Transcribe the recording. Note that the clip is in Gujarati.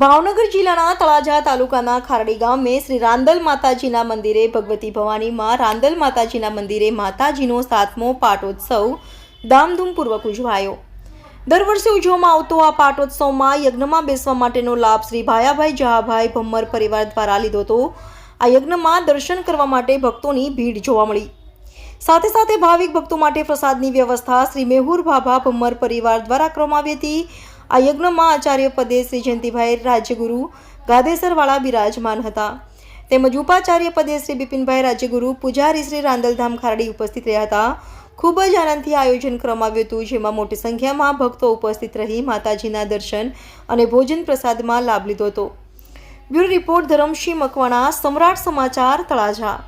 ભાવનગર જિલ્લાના તળાજા તાલુકાના ખારડી ગામે શ્રી રાંદલ માતાજીના મંદિરે ભગવતી ભવાનીમાં રાંદલ માતાજીના મંદિરે માતાજીનો સાતમો પાટોત્સવ ધામધૂમપૂર્વક ઉજવાયો. દર વર્ષે ઉજવવામાં આવતો આ પાટોત્સવમાં યજ્ઞમાં બેસવા માટેનો લાભ શ્રી ભાયાભાઈ જહાભાઈ ભમ્મર પરિવાર દ્વારા લીધો હતો. આ યજ્ઞમાં દર્શન કરવા માટે ભક્તોની ભીડ જોવા મળી. સાથે સાથે ભાવિક ભક્તો માટે પ્રસાદની વ્યવસ્થા શ્રી મેહુર ભાભા ભમ્મર પરિવાર દ્વારા કરવામાં આવી હતી. આ યજ્ઞમાં આચાર્ય પદે શ્રી જયંતિભાઈ રાજ્યગુરુ ગાદેસરવાળા બિરાજમાન હતા. તેમજ ઉપાચાર્ય પદે શ્રી બિપિનભાઈ રાજ્યગુરુ, પૂજારી શ્રી રાંદલધામ ખારડી ઉપસ્થિત રહ્યા હતા. ખૂબ જ આનંદથી આયોજન કરવામાં આવ્યું હતું, જેમાં મોટી સંખ્યામાં ભક્તો ઉપસ્થિત રહી માતાજીના દર્શન અને ભોજન પ્રસાદમાં લાભ લીધો હતો. બ્યુરો રિપોર્ટ ધરમસિંહ મકવાણા, સમ્રાટ સમાચાર, તળાજા.